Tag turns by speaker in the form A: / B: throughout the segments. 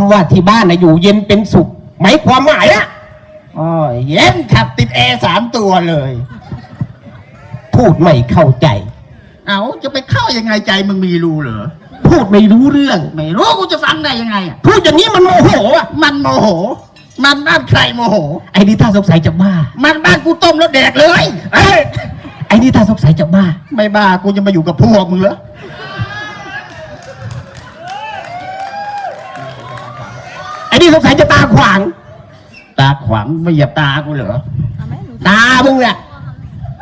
A: ำว่าที่บ้านนะอยู่เย็นเป็นสุขหมายความหมายอะ
B: อ๋อเย็นขับติดแอร์สามตัวเลย
A: พูดไม่เข้าใจ
B: เอาจะไปเข้ายังไงใจมึงมีรูเหรอ
A: พูดไม่รู้เรื่อง
B: ไม่รู้กูจะฟังได้ยังไงอะ
A: พูดอย่างนี้มันโมโหอะ
B: มันโมโห มันบ้านใครโมโห
A: ไอ้นี่ถ้าสงสัยจะบ้า
B: มันบ้านกูต้มแล้วแดกเลย
A: เอ้ยไอ้นี่ถ้าสงสัยจะบ้า
B: ไม่บ้ากูจะมาอยู่กับพวกมึงเหรอ
A: นี่สงสัยจะตาขวาง
B: ตาขวางไม่เหยียบตากูเหรอ
A: ตามึงเนี่ย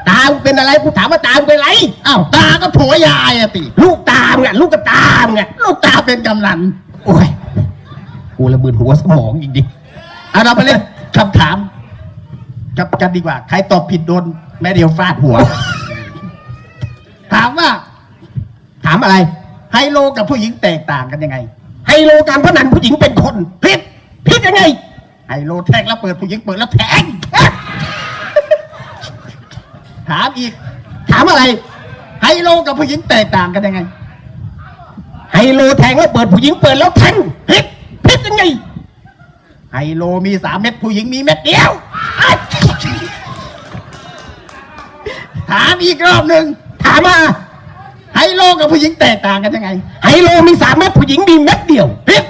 A: ตามึงเป็นอะไรกูถามว่าตามึงเป็นอะไร
B: อ้าวตาก็ผัวยายอะติ
A: ลูกตามึงอะลูกกระตามึงอะ
B: ลูกตาเป็นกำนัน
A: โอ้ยกูระเบิดหัวสมองจริง
B: เอาเราไปเล่นคำถามกับกันดีกว่า ใครตอบผิดโดนแม่เดียวฟาดหัว ถามว่า
A: ๆถามอะไร
B: ไฮโลกับผู้หญิงแตกต่างกันยังไง
A: ไฮโลการพนันผู้หญิงเป็นคนผิดผิ ดยังไง
B: ไฮโลแทงแล้วเปิดผู้หญิงเปิดแล้วแทงถามอีก
A: ถามอะไร
B: ไฮโลกับผู้หญิงแตกต่างกันยังไง
A: ไฮโลแทงแล้วเปิดผู้หญิงเปิดแล้วแทงผิดผิดยังไง
B: ไฮโลมีสามเม็ดผู้หญิงมีเม็ดเดียว ถามอีกรอบหนึ่ง
A: ถามมา
B: ไฮโลกับผู้หญิงแตกต่างกันยังไง
A: ไฮโลมีสามเม็ดผู้หญิงมีเม็ดเดียวผิดผิดยังไง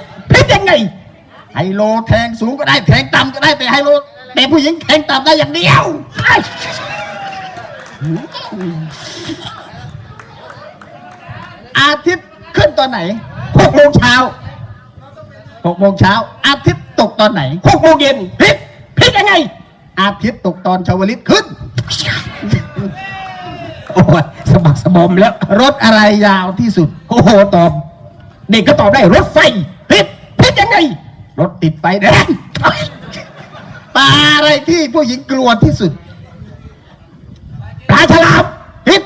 B: ไฮโลแทงสูงก็ได้แทงต่ำก็ได้แต่ไฮโลแต่ผู้หญิงแทงต่ำได้อย่างเดียว อาทิตย์ขึ้นตอนไหน
A: หกโมงเช้า
B: หกโมงเช้า อาทิตย์ตกตอนไหน
A: หกโมงเย็นผิดผิดยังไง
B: อาทิตย์ตกตอนชาวลิตขึ้น
A: โอ้ยสะบักสะบอมแล้ว
B: รถอะไรยาวที่สุด
A: โอ้โหตอบ เด็กก็ตอบได้รถไฟผิดผิดยังไง
B: รถ ติดไฟแดงปลาอะไรที่ผู้หญิงกลัวที่สุด
A: ปลาฉลามผิด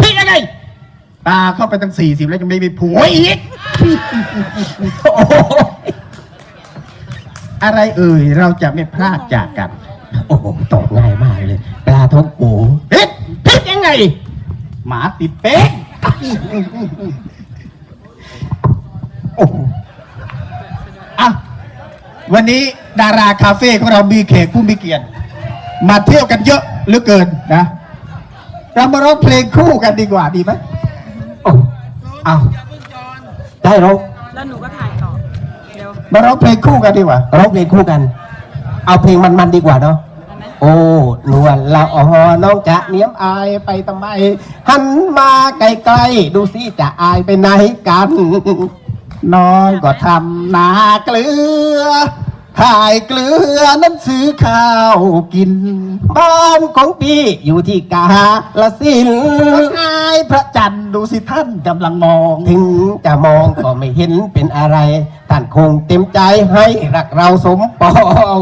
A: ผิดยังไง
B: ปลาเข้าไปตั้งสี่สิบแล้วยังไม่มีผัวอีก
A: โอ้โห
B: อะไรเอ่ยเราจะไม่พลาดจากกัน
A: โอ้โหตอบง่ายมากเลย ปลาท้องโก
B: ผิด
A: ผิดยังไง
B: หมาติดเป๊ก
A: โอ้โห
B: อะ วันนี้ดาราคาเฟ่ของเรามีแขกผู้มีเกียรติมาเที่ยวกันเยอะเหลือเกินนะ เรามาร้องเพลงคู่กันดีกว่าดีไหม
A: โอ้เอาได้ร้อง
C: แล้วหนูก็ถ่ายต่อเร็ว
B: มาร้องเพลงคู่กันดีกว่า
A: ร้องเพลงคู่กัน เอาเพลงมันๆดีกว่าเนาะ
C: ได้ไหม
A: โอ้นวลละอ๋อน้องจะเนียมอายไปทำไม หันมาไกลๆดูสิจะอายไปไหนกัน
B: น้องก็ทำนาเกลือ ขายเกลือนั้นซื้อข้าวกิน
A: บ้านของพี่อยู่ที่กาลสินธุ์
B: อายพระจันทร์ดูสิท่านกำลังมอง
A: ถึงจะมองก็ไม่เห็นเป็นอะไร ท่านคงเต็มใจให้รักเราสมปอง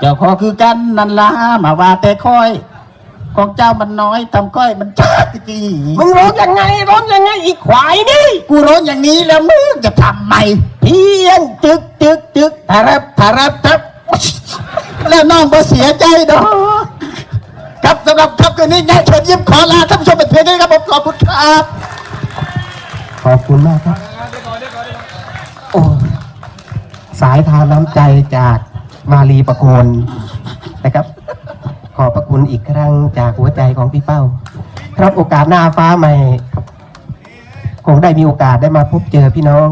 B: เจ้าขอคือกันนันลามาว่าแต่ค่อย ของเจ้ามันน้อยทำก้อยมันชาติจี
A: มึงร้องยังไงร้องยังไงอีกควายนี่
B: กูร้องอย่างนี้แล้วมึงจะทำไม
A: เพียงจึกจึกจึกทารับทารับทับ
B: แล้วน้องก็เสียใจดอกครับสำหรับครับคืนนี้แง่เชิญยิ้มขอลาท่านผู้ชมเป็นเพียงนี้ครับผมขอบคุณครับ
A: ขอบคุณมากครับโอ้สายทานน้ำใจจากมาลีประโคนนะครับข อบพระคุณอีกครั้งจากหัวใจของพี่เป้า ครับโอกาสหน้าฟ้าใหม่ คงได้มีโอกาสได้มาพบเจอพี่น้อง